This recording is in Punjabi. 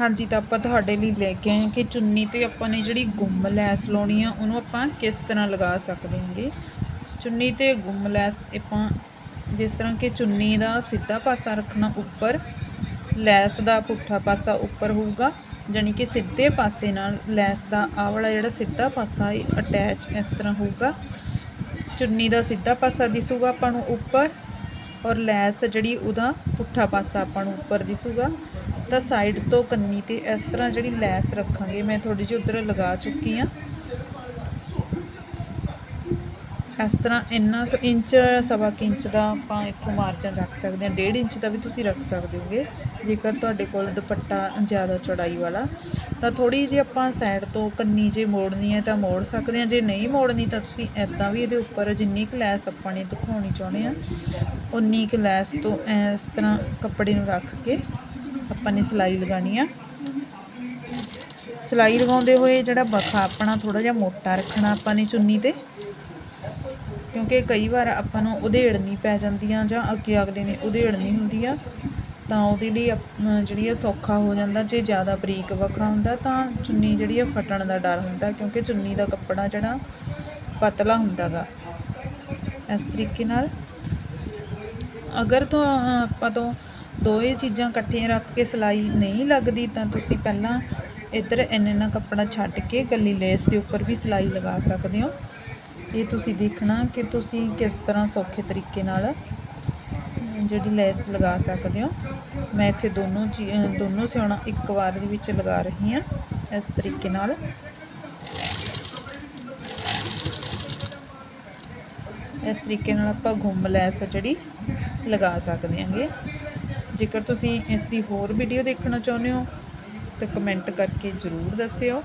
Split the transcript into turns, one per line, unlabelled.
ਹਾਂਜੀ, ਤਾਂ ਆਪਾਂ ਤੁਹਾਡੇ ਲਈ ਲੈ ਕੇ ਆਏ ਹਾਂ ਕਿ ਚੁੰਨੀ ਤੇ ਆਪਾਂ ਨੇ ਜਿਹੜੀ ਗੁੰਮ ਲੈਸ ਲਾਉਣੀ ਆ, ਉਹਨੂੰ ਆਪਾਂ ਕਿਸ ਤਰ੍ਹਾਂ ਲਗਾ ਸਕਦੇ ਹਾਂਗੇ? ਚੁੰਨੀ ਤੇ ਗੁੰਮ ਲੈਸ ਆਪਾਂ ਜਿਸ ਤਰ੍ਹਾਂ ਕਿ ਚੁੰਨੀ ਦਾ ਸਿੱਧਾ ਪਾਸਾ ਰੱਖਣਾ ਉੱਪਰ, ਲੈਸ ਦਾ ਪੁੱਠਾ ਪਾਸਾ ਉੱਪਰ ਹੋਊਗਾ, ਜਾਣੀ ਕਿ ਸਿੱਧੇ ਪਾਸੇ ਨਾਲ ਲੈਸ ਦਾ ਆਹ ਵਾਲਾ ਜਿਹੜਾ ਸਿੱਧਾ ਪਾਸਾ ਇਹ ਅਟੈਚ ਇਸ ਤਰ੍ਹਾਂ ਹੋਊਗਾ। ਚੁੰਨੀ ਦਾ ਸਿੱਧਾ ਪਾਸਾ ਦਿਸੂਗਾ ਆਪਾਂ ਨੂੰ ਉੱਪਰ ਔਰ ਲੈਸ ਜਿਹੜੀ ਉਹਦਾ ਪੁੱਠਾ ਪਾਸਾ ਆਪਾਂ ਨੂੰ ਉੱਪਰ ਦਿਸੂਗਾ। ਤਾਂ ਸਾਈਡ ਤੋਂ ਕੰਨੀ ਤੇ ਇਸ ਤਰ੍ਹਾਂ ਜਿਹੜੀ ਲੈਸ ਰੱਖਾਂਗੇ, ਮੈਂ ਥੋੜੀ ਜਿਹੀ ਉਧਰ ਲਗਾ ਚੁੱਕੀ ਆ ਇਸ ਤਰ੍ਹਾਂ ਇੰਨਾ ਕੁ ਇੰਚ, ਸਵਾ ਕੁ ਇੰਚ ਦਾ ਆਪਾਂ ਇੱਥੋਂ ਮਾਰਜਨ ਰੱਖ ਸਕਦੇ ਹਾਂ। ਡੇਢ ਇੰਚ ਦਾ ਵੀ ਤੁਸੀਂ ਰੱਖ ਸਕਦੇ ਹੋਗੇ, ਜੇਕਰ ਤੁਹਾਡੇ ਕੋਲ ਦੁਪੱਟਾ ਜ਼ਿਆਦਾ ਚੌੜਾਈ ਵਾਲਾ। ਤਾਂ ਥੋੜੀ ਜਿਹੀ ਆਪਾਂ ਸਾਈਡ ਤੋਂ ਕੰਨੀ ਜੇ ਮੋੜਨੀ ਹੈ ਤਾਂ ਮੋੜ ਸਕਦੇ ਹਾਂ। ਜੇ ਨਹੀਂ ਮੋੜਨੀ ਤਾਂ ਤੁਸੀਂ ਐਦਾਂ ਵੀ ਇਹਦੇ ਉੱਪਰ ਜਿੰਨੀ ਕੁ ਲੈਸ ਆਪਾਂ ਨੇ ਦਿਖਾਉਣੀ ਚਾਹੁੰਦੇ ਆ ਉਨੀ ਕੁ ਲੈਸ ਤੋਂ ਇਸ ਤਰ੍ਹਾਂ ਕੱਪੜੇ ਨੂੰ ਰੱਖ ਕੇ ਆਪਾਂ ਨੇ ਸਿਲਾਈ ਲਗਾਉਣੀ ਆ। ਸਿਲਾਈ ਲਗਾਉਂਦੇ ਹੋਏ ਜਿਹੜਾ ਬਖਾ ਆਪਣਾ ਥੋੜਾ ਜਿਹਾ ਮੋਟਾ ਰੱਖਣਾ ਆਪਾਂ ਨੇ ਚੁੰਨੀ ਤੇ। ਕਿਉਂਕਿ ਕਈ ਵਾਰ ਆਪਾਂ ਨੂੰ ਉਧੇੜਨੀ ਪੈ ਜਾਂਦੀਆਂ ਜਾਂ ਅੱਗੇ ਅਗਲੇ ਨੇ ਉਧੇੜਨੀ ਹੁੰਦੀ ਆ, ਤਾਂ ਉਹਦੇ ਲਈ ਜਿਹੜੀ ਆ ਸੌਖਾ ਹੋ ਜਾਂਦਾ, ਜੇ ਜ਼ਿਆਦਾ ਬਰੀਕ ਵੱਖਾ ਹੁੰਦਾ ਤਾਂ ਚੁੰਨੀ ਜਿਹੜੀ ਆ ਫਟਣ ਦਾ ਡਰ ਹੁੰਦਾ, ਕਿਉਂਕਿ ਚੁੰਨੀ ਦਾ ਕੱਪੜਾ ਜਿਹੜਾ ਪਤਲਾ ਹੁੰਦਾਗਾ। ਇਸ ਤਰੀਕੇ ਨਾਲ ਅਗਰ ਤੋਂ ਆਪਾਂ ਤੋਂ ਦੋਏ ਚੀਜ਼ਾਂ ਇਕੱਠੀਆਂ ਰੱਖ ਕੇ ਸਿਲਾਈ ਨਹੀਂ ਲੱਗਦੀ, ਤਾਂ ਤੁਸੀਂ ਪਹਿਲਾਂ ਇੱਧਰ ਇੰਨਾ ਇੰਨਾ ਕੱਪੜਾ ਛੱਡ ਕੇ ਗੱਲੀ ਲੇਸ ਦੇ ਉੱਪਰ ਵੀ ਸਿਲਾਈ ਲਗਾ ਸਕਦੇ ਹੋ। ਇਹ ਤੁਸੀਂ ਦੇਖਣਾ ਕਿ ਤੁਸੀਂ ਕਿਸ ਤਰ੍ਹਾਂ ਸੌਖੇ ਤਰੀਕੇ ਨਾਲ ਜਿਹੜੀ ਲੈਸ ਲਗਾ ਸਕਦੇ ਹੋ। ਮੈਂ ਇੱਥੇ ਦੋਨੋਂ ਚੀ- ਦੋਨੋਂ ਸਿਉਣਾ ਇੱਕ ਵਾਰ ਦੇ ਵਿੱਚ ਲਗਾ ਰਹੀ ਹਾਂ, ਇਸ ਤਰੀਕੇ ਨਾਲ। ਇਸ ਤਰੀਕੇ ਨਾਲ ਆਪਾਂ ਗੁੰਮ ਲੈਸ ਜਿਹੜੀ ਲਗਾ ਸਕਦੇ ਹਾਂਗੇ। ਜੇਕਰ ਤੁਸੀਂ ਇਸ ਦੀ ਹੋਰ ਵੀਡੀਓ ਦੇਖਣਾ ਚਾਹੁੰਦੇ ਹੋ ਤਾਂ ਕਮੈਂਟ ਕਰਕੇ ਜ਼ਰੂਰ ਦੱਸਿਓ।